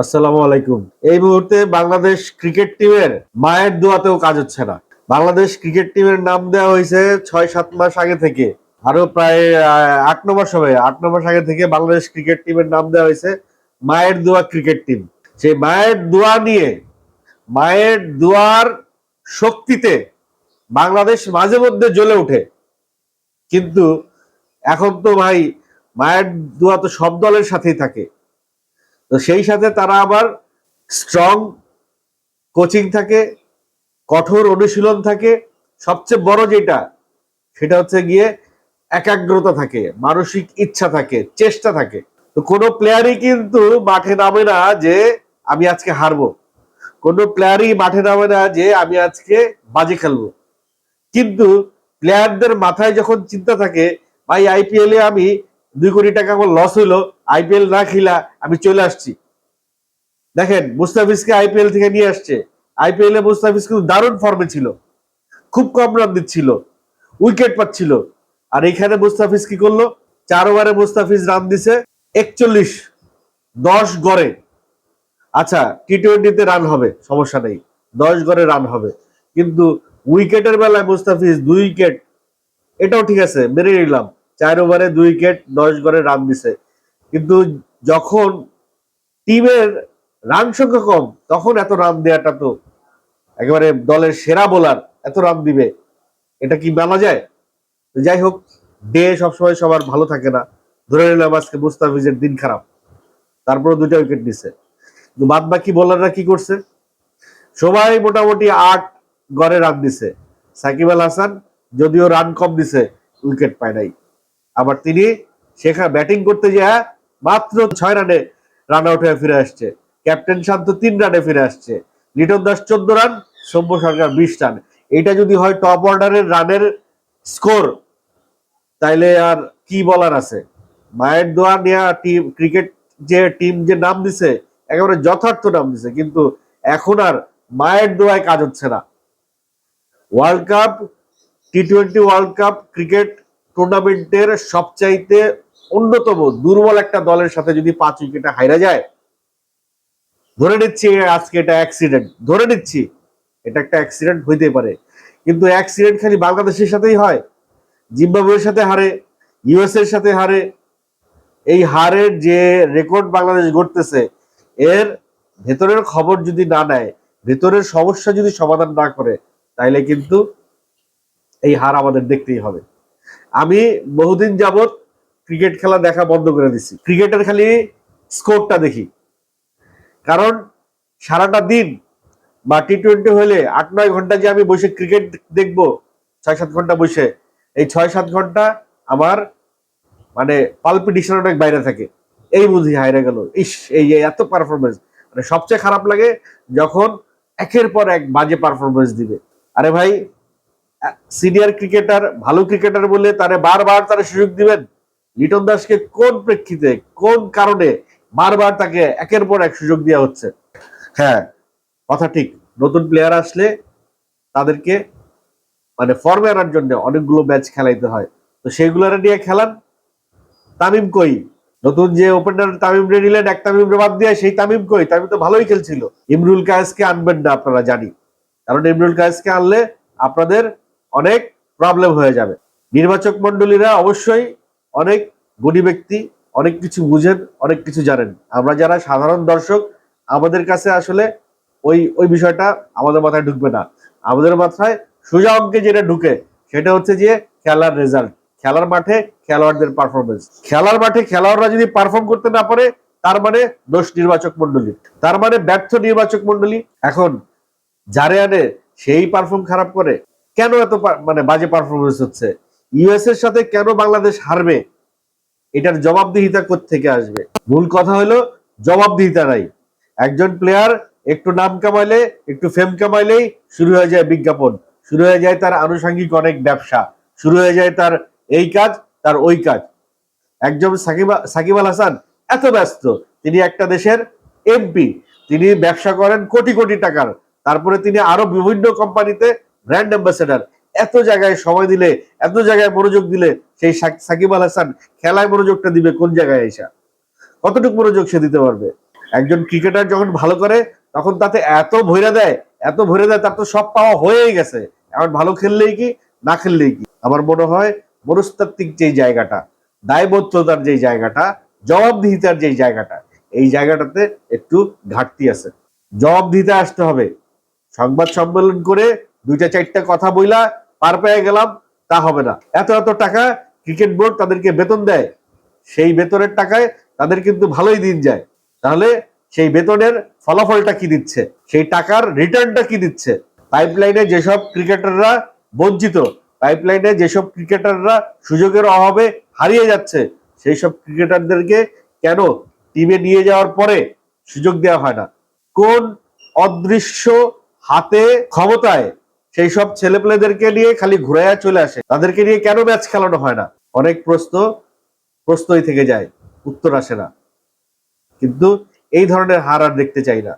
আসসালামু আলাইকুম। এই মুহূর্তে বাংলাদেশ ক্রিকেট টিমের মায়ের দোয়াতেও কাজ হচ্ছে না। বাংলাদেশ ক্রিকেট টিমের নাম দেওয়া হয়েছে ছয়, সাত মাস আগে থেকে। আরও প্রায় আট, ন মাস হবে। আট, ন মাস আগে থেকে বাংলাদেশ ক্রিকেট টিমের নাম দেওয়া হয়েছে মায়ের দোয়া ক্রিকেট টিম। সেই মায়ের দোয়া নিয়ে, মায়ের দোয়ার শক্তিতে বাংলাদেশ মাঝে মধ্যে জ্বলে ওঠে। কিন্তু এখন তো ভাই, মায়ের দোয়া তো সব দলের সাথেই থাকে। তো সেই সাথে তারা আবার স্ট্রং কোচিং থাকে, কঠোর অনুশীলন থাকে। সবচেয়ে বড় যেটা, সেটা হচ্ছে গিয়ে একাগ্রতা থাকে, মানসিক ইচ্ছা থাকে, চেষ্টা থাকে। তো কোনো প্লেয়ারই কিন্তু মাঠে নামে না যে আমি আজকে হারবো। কোনো প্লেয়ারই মাঠে নামে না যে আমি আজকে বাজে খেলব। কিন্তু প্লেয়ারদের মাথায় যখন চিন্তা থাকে, ভাই আইপিএল আমি দুই কোটি টাকা আমার লস হইল আইপিএল না খেলা আমি চলে আসছি। দেখেন, মুস্তাফিজকে আইপিএল থেকে নিয়ে আসছে। আইপিএল এ মুস্তাফিজ কিন্তু দারুণ ফর্মে ছিল। খুব কম রান দিচ্ছিল উইকেট পাচ্ছিল। আর এখানে মুস্তাফিজ কি করল? চার ওভারে মুস্তাফিজ রান দিছে একচল্লিশ, দশ গড়ে। আচ্ছা টি টোয়েন্টিতে রান হবে, সমস্যা নেই। দশ গড়ে রান হবে। কিন্তু উইকেটের বেলায় মুস্তাফিজ দুই উইকেট এটাও ঠিক আছে মেনে নিলাম। চার ওভারে দুই উইকেট, দশ গড়ে রান দিছে। কিন্তু যখন টিমের রান সংখ্যা কম, তখন এত রান দেওয়াটা তো একেবারে দলের সেরা বোলার এত রান দিবে। এটা কি মানা যায়? যাই হোক, ডে সবসময় সবার ভালো থাকে না। ধরে নিলাম আজকে মুস্তাফিজের দিন খারাপ। তারপরে দুইটা উইকেট নিছে। কিন্তু বাদ বাকি বোলাররা কি করছে? সবাই মোটামুটি আট গড়ে রান দিছে। সাকিব আল হাসান যদিও রান কম দিছে, উইকেট পায় নাই। আবার তিনি সেখানে ব্যাটিং করতে যায় মাত্র ছয় রানে রান আউট হয়ে ফিরে আসছে। ক্যাপ্টেন শান্ত তিন রানে ফিরে আসছে। লিটন দাস চোদ্দ রান, সৌম্য সরকার বিশ রান। এটা যদি হয় টপ অর্ডারের রানের স্কোর তাইলে আর কি বলার আছে? মায়ের দোয়া নেয়া টিম ক্রিকেট যে টিম যে নাম দিছে, একেবারে যথার্থ নাম দিছে, কিন্তু এখন আর মায়ের দোয়ায় কাজ হচ্ছে না। World cup T twenty world cup cricket টুর্নামেন্টের সবচাইতে অন্যতম দুর্বল একটা দলের সাথে যদি পাঁচ উইকেটে হাইরা যায়, ধরে নিচ্ছি আজকে এটা অ্যাক্সিডেন্ট ধরে নিচ্ছি এটা একটা অ্যাক্সিডেন্ট হইতে পারে। কিন্তু অ্যাক্সিডেন্ট খালি বাংলাদেশের সাথেই হয়, জিম্বাবুয়ের সাথে হারে ইউএস এর সাথে হারে। এই হারের যে রেকর্ড বাংলাদেশ গড়তেছে, এর ভেতরের খবর যদি না নেয়, ভেতরের সমস্যা যদি সমাধান না করে, তাইলে কিন্তু এই হার আমাদের দেখতেই হবে। আমি বহুদিন যাবত ক্রিকেট খেলা দেখা বন্ধ করে দিছি। ক্রিকেটের খালি স্কোরটা দেখি। কারণ সারাটা দিন বা টি টোয়েন্টি হলে আট নয় ঘণ্টা যে আমি বসে ক্রিকেট দেখব, ছয় সাত ঘণ্টা বসে, এই ছয় সাত ঘণ্টা আমার মানে পালপিটিশন অনেক বাইরে থাকে। এই বুঝি হাইরে গেল। ইস, এই এত পারফরমেন্স মানে সবচেয়ে খারাপ লাগে যখন একের পর এক বাজে পারফরমেন্স দিবে। আরে ভাই সিনিয়র ক্রিকেটার, ভালো ক্রিকেটার বলে তারে বারবার তারা সুযোগ দিবেন। লিটন দাসকে কোন প্রেক্ষিতে, কোন কারণে বারবার তাকে একের পর এক সুযোগ দেওয়া হচ্ছে? হ্যাঁ কথা ঠিক। নতুন প্লেয়ার আসলে তাদেরকে মানে ফর্মে আনার জন্য অনেকগুলো ম্যাচ খেলাইতে হয়। তো সেইগুলোর নিয়ে খেলান তামিম কই? নতুন যে ওপেনার তামিম রে নিলেন, এক তামিম রে বাদ দিয়ে সেই তামিম কই? তামিম তো ভালোই খেলছিল। ইমরুল কায়েসকে আনবেন না, আপনারা জানি। কারণ ইমরুল কায়েসকে আনলে আপনাদের অনেক প্রবলেম হয়ে যাবে। নির্বাচক মন্ডলীরা অবশ্যই অনেক গুণী ব্যক্তি, অনেক কিছু বুঝেন, অনেক কিছু জানেন। আমরা যারা সাধারণ দর্শক, আমাদের কাছে আসলে ওই ওই বিষয়টা আমাদের মাথায় ঢুকবে না। আমাদের মাথায় সোজা অঙ্কে যেটা ঢুকে, সেটা হচ্ছে যে খেলার রেজাল্ট খেলার মাঠে খেলোয়াড়দের পারফরমেন্স খেলার মাঠে খেলোয়াড়রা যদি পারফর্ম করতে না পারে, তার মানে দোষ নির্বাচক মন্ডলী তার মানে ব্যর্থ নির্বাচক মন্ডলী এখন, যারে আনে, সেই পারফর্ম খারাপ করে। কেন এত মানে বাজে পারফরমেন্স হচ্ছে? ইউএস এর সাথে কেন বাংলাদেশ হারবে? এটার জবাবদিহিতা থেকে আসবে? মূল কথা হলো জবাবদিহিতা নাই। একজন প্লেয়ার একটু নাম কামাইলে, একটু ফেম কামাইলেই শুরু হয়ে যায় বিজ্ঞাপন। শুরু হয়ে যায় তার আনুষঙ্গিক অনেক ব্যবসা। শুরু হয়ে যায় তার এই কাজ, তার ওই কাজ। একজন সাকিব সাকিব আল হাসান এত ব্যস্ত। তিনি একটা দেশের এমপি তিনি ব্যবসা করেন কোটি কোটি টাকার। তারপরে তিনি আরও বিভিন্ন কোম্পানিতে ব্র্যান্ড অ্যাম্বাসেডার এত জায়গায় সময় দিলে, এত জায়গায় মনোযোগ দিলে সেই সাকিব আল হাসান খেলায় মনোযোগটা দিবে কোন জায়গায় এসা? কতটুকু মনোযোগ সে দিতে পারবে? একজন ক্রিকেটার যখন ভালো করে, তখন তাতে এত ভৈরা দেয়, এত ভরে দেয়, তার তো সব পাওয়া হয়েই গেছে। এখন ভালো খেললেই কি, না খেললেই কি? আমার মনে হয় মনস্তাত্ত্বিক যে জায়গাটা, দায়বদ্ধতার যে জায়গাটা, জবাবদিহিতার যে জায়গাটা, এই জায়গাটাতে একটু ঘাটতি আছে। জবাবদিহিতা আসতে হবে। সংবাদ সম্মেলন করে দুইটা চারটা কথা বইলা পার পেয়ে গেলাম, তা হবে না। এত এত টাকা ক্রিকেট বোর্ড তাদেরকে বেতন দেয়, সেই বেতনের টাকায় তাদের কিন্তু ভালোই দিন যায়। তাহলে সেই বেতনের ফলাফলটা কি দিচ্ছে? সেই টাকার রিটার্নটা কি দিচ্ছে? পাইপলাইনে যেসব ক্রিকেটাররা বঞ্চিত পাইপলাইনে যেসব ক্রিকেটাররা সুযোগের অভাবে হারিয়ে যাচ্ছে, সেই সব ক্রিকেটারদেরকে কেন টিমে নিয়ে যাওয়ার পরে সুযোগ দেওয়া হয় না? কোন অদৃশ্য হাতে ক্ষমতায় সেই সব ছেলেপেলেদেরকে নিয়ে খালি ঘুরাইয়া চলে আসে। তাদেরকে নিয়ে কেন ম্যাচ খেলানো হয় না? অনেক প্রশ্ন, প্রশ্নই থেকে যায়, উত্তর আসে না। কিন্তু এই ধরনের হার আর দেখতে চাই না।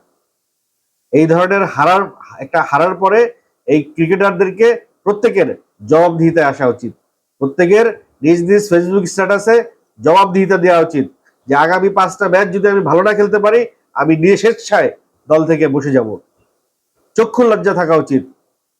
এই ধরনের হারার, একটা হারার পরে এই ক্রিকেটারদেরকে প্রত্যেকের জবাবদিহিতে আসা উচিত। প্রত্যেকের নিজ নিজ ফেসবুক স্ট্যাটাসে জবাবদিহিতা দেওয়া উচিত যে আগামী পাঁচটা ম্যাচ যদি আমি ভালো না খেলতে পারি, আমি নিয়ে স্বেচ্ছায় দল থেকে বসে যাব। চক্ষু লজ্জা থাকা উচিত।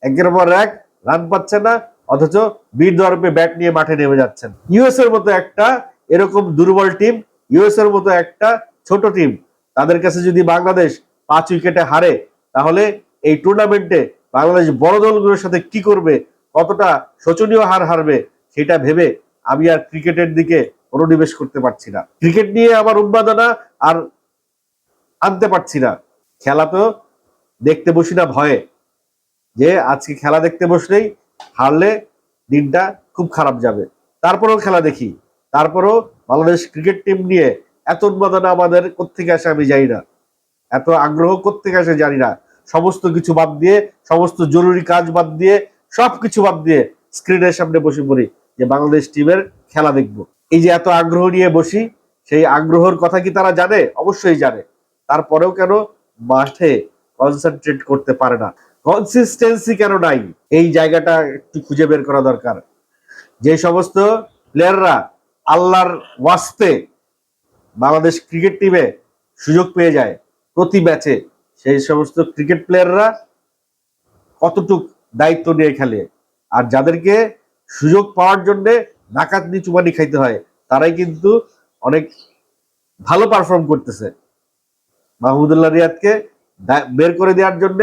একের পর এক রান পাচ্ছে না, অথচ বীর দর্পে ব্যাট নিয়ে মাঠে নেমে যাচ্ছেন। ইউএস এর মতো একটা এরকম দুর্বল টিম ইউএস এর মতো একটা ছোট টিম তাদের কাছে যদি বাংলাদেশ পাঁচ উইকেটে হারে, তাহলে এই টুর্নামেন্টে বাংলাদেশ বড় দলগুলোর সাথে কি করবে, কতটা শোচনীয় হার হারবে, সেটা ভেবে আমি আর ক্রিকেটের দিকে মনোনিবেশ করতে পারছি না। ক্রিকেট নিয়ে আমার উন্মাদনা আর আনতে পারছি না। খেলা তো দেখতে বসি না ভয়ে। যে আজকে খেলা দেখতে বসলেই হারলে দিনটা খুব খারাপ যাবে। তারপরেও খেলা দেখি। তারপরেও বাংলাদেশ ক্রিকেট টিম নিয়ে এত উন্মাদনা আমাদের কোত্থেকে আসে আমি জানি না। এত আগ্রহ কোত্থেকে আসে জানি না। সমস্ত কিছু বাদ দিয়ে, সমস্ত জরুরি কাজ বাদ দিয়ে সব কিছু বাদ দিয়ে স্ক্রিনের সামনে বসে পড়ি যে বাংলাদেশ টিমের খেলা দেখব। এই যে এত আগ্রহ নিয়ে বসি, সেই আগ্রহের কথা কি তারা জানে? অবশ্যই জানে। তারপরেও কেন মাঠে কনসেন্ট্রেট করতে পারে না। কনসিস্টেন্সি কেন নাই? এই জায়গাটা একটু খুঁজে বের করা দরকার। যে সমস্ত প্লেয়াররা আল্লাহর ওয়াস্তে বাংলাদেশ ক্রিকেট টিমে সুযোগ পেয়ে যায় প্রতি ম্যাচে সেই সমস্ত ক্রিকেট প্লেয়াররা কতটুক দায়িত্ব নিয়ে খেলে? আর যাদেরকে সুযোগ পাওয়ার জন্য নাকাত নিচুমানি খাইতে হয়, তারাই কিন্তু অনেক ভালো পারফর্ম করতেছে। মাহমুদুল্লাহ রিয়াদকে বের করে দেওয়ার জন্য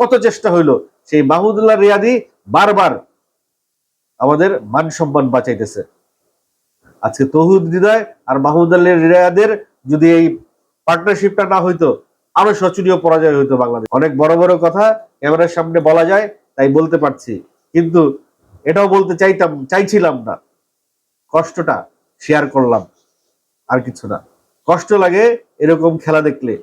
কত চেষ্টা হইল? সেই মাহমুদুল্লাহ রিয়াদি বারবার আমাদের মান সম্মান বাঁচাইতেছে। আজকে তহুদ হৃদয় আর মাহমুদুল্লাহ রিয়াদের যদি এই পার্টনারশিপটা না হইতো, আরও শোচনীয় পরাজয় হইতো বাংলাদেশ। অনেক বড় বড় কথা ক্যামেরার সামনে বলা যায়, তাই বলতে পারছি। কিন্তু এটাও বলতে চাইতাম, চাইছিলাম না। কষ্টটা শেয়ার করলাম, আর কিছু না। কষ্ট লাগে এরকম খেলা দেখলে।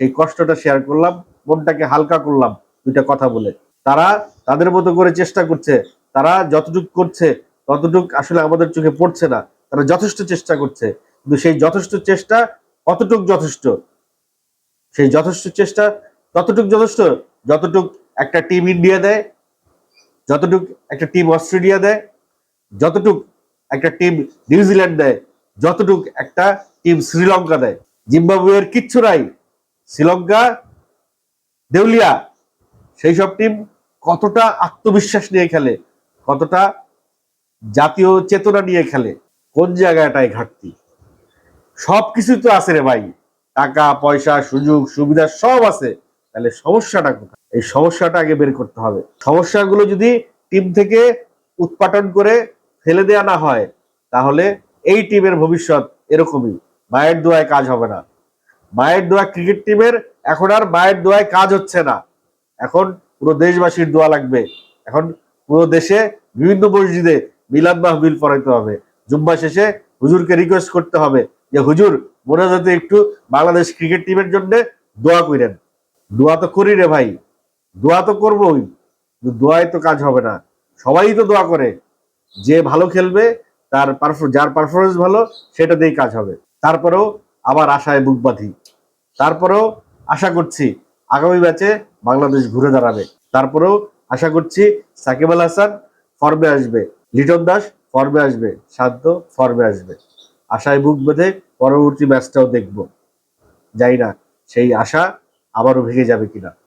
সেই কষ্টটা শেয়ার করলাম, মনটাকে হালকা করলাম। দুইটা কথা বলে। তারা তাদের মতো করে চেষ্টা করছে, তারা যতটুক করছে, ততটুক আসলে আমাদের চোখে পড়ছে না, তারা যথেষ্ট চেষ্টা করছে। কিন্তু সেই যথেষ্ট চেষ্টা কতটুক যথেষ্ট? সেই যথেষ্ট চেষ্টা ততটুক যথেষ্ট যতটুক একটা টিম ইন্ডিয়া দেয়, যতটুক একটা টিম অস্ট্রেলিয়া দেয়, যতটুক একটা টিম নিউজিল্যান্ড দেয়, যতটুক একটা টিম শ্রীলঙ্কা দেয়। জিম্বাবুয়ের কিচ্ছু নাই। শ্রীলঙ্কা, দেউলিয়া সেই সব টিম কতটা আত্মবিশ্বাস নিয়ে খেলে, কতটা জাতীয় চেতনা নিয়ে খেলে, কোন জায়গাটায় ঘাটতি? সব কিছুই তো আছে রে ভাই। টাকা, পয়সা, সুযোগ, সুবিধা সব আছে। তাহলে সমস্যাটা কোথায়? এই সমস্যাটা আগে বের করতে হবে। সমস্যাগুলো যদি টিম থেকে উৎপাটন করে ফেলে দেওয়া না হয়, তাহলে এই টিমের ভবিষ্যৎ এরকমই। মায়ের দোয়ায় কাজ হবে না। মায়ের দোয়া ক্রিকেট টিমের এখন আর মায়ের দোয়ায় কাজ হচ্ছে না। এখন পুরো দেশবাসীর দোয়া লাগবে। এখন পুরো দেশে বিভিন্ন মসজিদে মিলাদ মাহবিল পড়াইতে হবে। জুম্বা শেষে হুজুরকে রিকোয়েস্ট করতে হবে যে, হুজুর মোনাজাতে একটু বাংলাদেশ ক্রিকেট টিমের জন্য দোয়া করেন। দোয়া তো করি রে ভাই। দোয়া তো করবোই। দোয়ায় তো কাজ হবে না। সবাই তো দোয়া করে। যে ভালো খেলবে, তার যার পারফরমেন্স ভালো, সেটা দিয়েই কাজ হবে। তারপরেও আবার আশায় বুক বাঁধি। তারপরেও আশা করছি আগামী ম্যাচে বাংলাদেশ ঘুরে দাঁড়াবে। তারপরেও আশা করছি সাকিব আল হাসান ফর্মে আসবে। লিটন দাস ফর্মে আসবে। শান্ত ফর্মে আসবে। আশায় বুক বেঁধে পরবর্তী ম্যাচটাও দেখব। যাই না, সেই আশা আবারও ভেঙে যাবে কিনা।